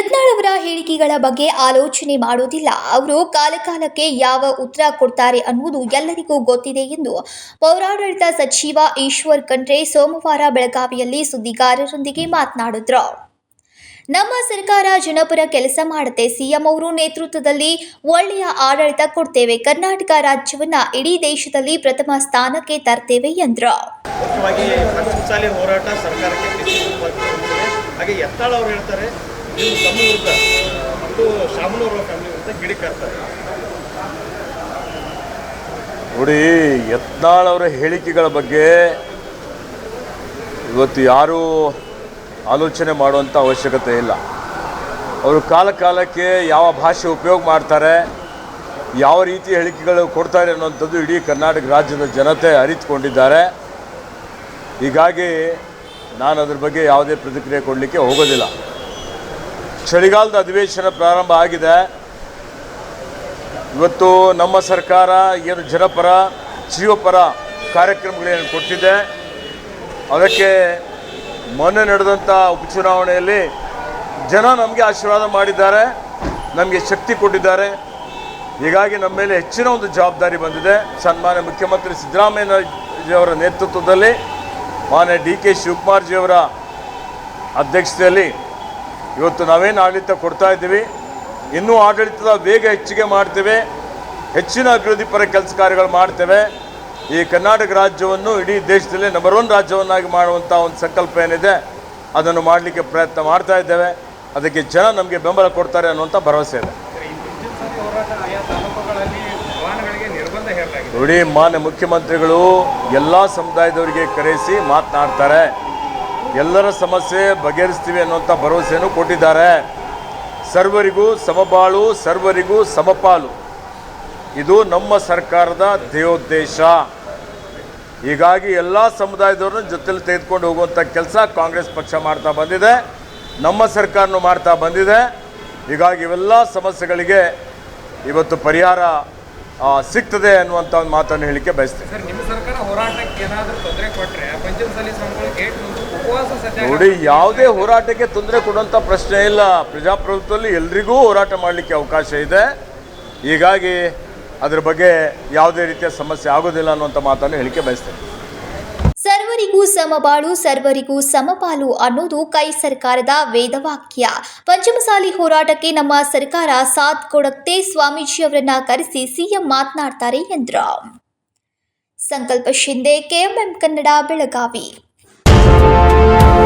ಹೇಳಿಕೆಗಳ ಬಗ್ಗೆ ಆಲೋಚನೆ ಮಾಡುವುದಿಲ್ಲ. ಅವರು ಕಾಲಕಾಲಕ್ಕೆ ಯಾವ ಉತ್ತರ ಕೊಡ್ತಾರೆ ಅನ್ನುವುದು ಎಲ್ಲರಿಗೂ ಗೊತ್ತಿದೆ ಎಂದು ಪೌರಾಡಳಿತ ಸಚಿವ ಈಶ್ವರ್ ಖಂಡ್ರೆ ಸೋಮವಾರ ಬೆಳಗಾವಿಯಲ್ಲಿ ಸುದ್ದಿಗಾರರೊಂದಿಗೆ ಮಾತನಾಡಿದ್ರು. ನಮ್ಮ ಸರ್ಕಾರ ಜನಪರ ಕೆಲಸ ಮಾಡುತ್ತೆ ಸಿಎಂ ಅವರು ನೇತೃತ್ವದಲ್ಲಿ ಒಳ್ಳೆಯ ಆಡಳಿತ ಕೊಡ್ತೇವೆ. ಕರ್ನಾಟಕ ರಾಜ್ಯವನ್ನ ಇಡೀ ದೇಶದಲ್ಲಿ ಪ್ರಥಮ ಸ್ಥಾನಕ್ಕೆ ತರ್ತೇವೆ ಎಂದರು. ಹಾಗೆ ಎತ್ತಾಳ ಅವರು ಹೇಳ್ತಾರೆ ತಮ್ಮ ಮತ್ತು ಫ್ಯಾಮಿಲಿ ನೋಡಿ, ಯತ್ನಾಳ್ ಅವರ ಹೇಳಿಕೆಗಳ ಬಗ್ಗೆ ಇವತ್ತು ಯಾರೂ ಆಲೋಚನೆ ಮಾಡುವಂಥ ಅವಶ್ಯಕತೆ ಇಲ್ಲ. ಅವರು ಕಾಲ ಕಾಲಕ್ಕೆ ಯಾವ ಭಾಷೆ ಉಪಯೋಗ ಮಾಡ್ತಾರೆ, ಯಾವ ರೀತಿ ಹೇಳಿಕೆಗಳು ಕೊಡ್ತಾರೆ ಅನ್ನೋಂಥದ್ದು ಇಡೀ ಕರ್ನಾಟಕ ರಾಜ್ಯದ ಜನತೆ ಅರಿತುಕೊಂಡಿದ್ದಾರೆ. ಹೀಗಾಗಿ ನಾನು ಅದ್ರ ಬಗ್ಗೆ ಯಾವುದೇ ಪ್ರತಿಕ್ರಿಯೆ ಕೊಡಲಿಕ್ಕೆ ಹೋಗೋದಿಲ್ಲ. ಚಳಿಗಾಲದ ಅಧಿವೇಶನ ಪ್ರಾರಂಭ ಆಗಿದೆ. ಇವತ್ತು ನಮ್ಮ ಸರ್ಕಾರ ಏನು ಜನಪರ ಜೀವಪರ ಕಾರ್ಯಕ್ರಮಗಳೇನು ಕೊಟ್ಟಿದೆ. ಅದಕ್ಕೆ ಮೊನ್ನೆ ನಡೆದಂಥ ಉಪಚುನಾವಣೆಯಲ್ಲಿ ಜನ ನಮಗೆ ಆಶೀರ್ವಾದ ಮಾಡಿದ್ದಾರೆ, ನಮಗೆ ಶಕ್ತಿ ಕೊಟ್ಟಿದ್ದಾರೆ. ಹೀಗಾಗಿ ನಮ್ಮ ಮೇಲೆ ಹೆಚ್ಚಿನ ಒಂದು ಜವಾಬ್ದಾರಿ ಬಂದಿದೆ. ಸನ್ಮಾನ್ಯ ಮುಖ್ಯಮಂತ್ರಿ ಸಿದ್ದರಾಮಯ್ಯನವರ ನೇತೃತ್ವದಲ್ಲಿ, ಮಾನ್ಯ ಡಿ ಕೆ ಶಿವಕುಮಾರ್ಜಿಯವರ ಅಧ್ಯಕ್ಷತೆಯಲ್ಲಿ ಇವತ್ತು ನಾವೇನು ಆಡಳಿತ ಕೊಡ್ತಾ ಇದ್ದೀವಿ, ಇನ್ನೂ ಆಡಳಿತದ ವೇಗ ಹೆಚ್ಚಿಗೆ ಮಾಡ್ತೇವೆ, ಹೆಚ್ಚಿನ ಅಭಿವೃದ್ಧಿ ಪರ ಕೆಲಸ ಕಾರ್ಯಗಳು ಮಾಡ್ತೇವೆ. ಈ ಕರ್ನಾಟಕ ರಾಜ್ಯವನ್ನು ಇಡೀ ದೇಶದಲ್ಲೇ ನಂಬರ್ ಒನ್ ರಾಜ್ಯವನ್ನಾಗಿ ಮಾಡುವಂಥ ಒಂದು ಸಂಕಲ್ಪ ಏನಿದೆ, ಅದನ್ನು ಮಾಡಲಿಕ್ಕೆ ಪ್ರಯತ್ನ ಮಾಡ್ತಾ ಇದ್ದೇವೆ. ಅದಕ್ಕೆ ಜನ ನಮಗೆ ಬೆಂಬಲ ಕೊಡ್ತಾರೆ ಅನ್ನುವಂಥ ಭರವಸೆ ಇದೆ. ನೋಡಿ, ಮಾನ್ಯ ಮುಖ್ಯಮಂತ್ರಿಗಳು ಎಲ್ಲ ಸಮುದಾಯದವರಿಗೆ ಕರೆಸಿ ಮಾತನಾಡ್ತಾರೆ. ಎಲ್ಲರ ಸಮಸ್ಯೆ ಬಗೆಹರಿಸ್ತೀವಿ ಅನ್ನುವಂಥ ಭರವಸೆಯನ್ನು ಕೊಟ್ಟಿದ್ದಾರೆ. ಸರ್ವರಿಗೂ ಸಮಬಾಳು, ಸರ್ವರಿಗೂ ಸಮಪಾಲು. ಇದು ನಮ್ಮ ಸರ್ಕಾರದ ಧ್ಯೇಯೋದ್ದೇಶ ಹೀಗಾಗಿ ಎಲ್ಲ ಸಮುದಾಯದವ್ರನ್ನ ಜೊತೆಲಿ ತೆಗೆದುಕೊಂಡು ಹೋಗುವಂಥ ಕೆಲಸ ಕಾಂಗ್ರೆಸ್ ಪಕ್ಷ ಮಾಡ್ತಾ ಬಂದಿದೆ. ನಮ್ಮ ಸರ್ಕಾರನೂ ಮಾಡ್ತಾ ಬಂದಿದೆ. ಹೀಗಾಗಿ ಇವೆಲ್ಲ ಸಮಸ್ಯೆಗಳಿಗೆ ಇವತ್ತು ಪರಿಹಾರ ಸಿಗ್ತದೆ ಅನ್ನುವಂಥ ಒಂದು ಮಾತನ್ನು ಹೇಳಲಿಕ್ಕೆ ಬಯಸ್ತೇನೆ. ನೋಡಿ, ಯಾವುದೇ ಹೋರಾಟಕ್ಕೆ ತೊಂದರೆ ಕೊಡುವಂಥ ಪ್ರಶ್ನೆ ಇಲ್ಲ. ಪ್ರಜಾಪ್ರಭುತ್ವದಲ್ಲಿ ಎಲ್ರಿಗೂ ಹೋರಾಟ ಮಾಡಲಿಕ್ಕೆ ಅವಕಾಶ ಇದೆ. ಹೀಗಾಗಿ ಅದರ ಬಗ್ಗೆ ಯಾವುದೇ ರೀತಿಯ ಸಮಸ್ಯೆ ಆಗೋದಿಲ್ಲ ಅನ್ನುವಂಥ ಮಾತನ್ನು ಹೇಳಿಕೆ ಬಯಸ್ತೇನೆ. ಸರ್ವರಿಗೂ ಸಮಬಾಳು, ಸರ್ವರಿಗೂ ಸಮಪಾಲು ಅನ್ನೋದು ಕೈ ಸರ್ಕಾರದ ವೇದವಾಕ್ಯ. ಪಂಚಮಸಾಲಿ ಹೋರಾಟಕ್ಕೆ ನಮ್ಮ ಸರ್ಕಾರ ಸಾಥ್ ಕೊಡತ್ತೇ, ಸ್ವಾಮೀಜಿ ಅವರನ್ನ ಕರೆಸಿ ಸಿಎಂ ಮಾತನಾಡ್ತಾರೆ ಎಂದ್ರ. ಸಂಕಲ್ಪ ಶಿಂದೆ, ಕೆಎಂಎಂ ಕನ್ನಡ, ಬೆಳಗಾವಿ. Música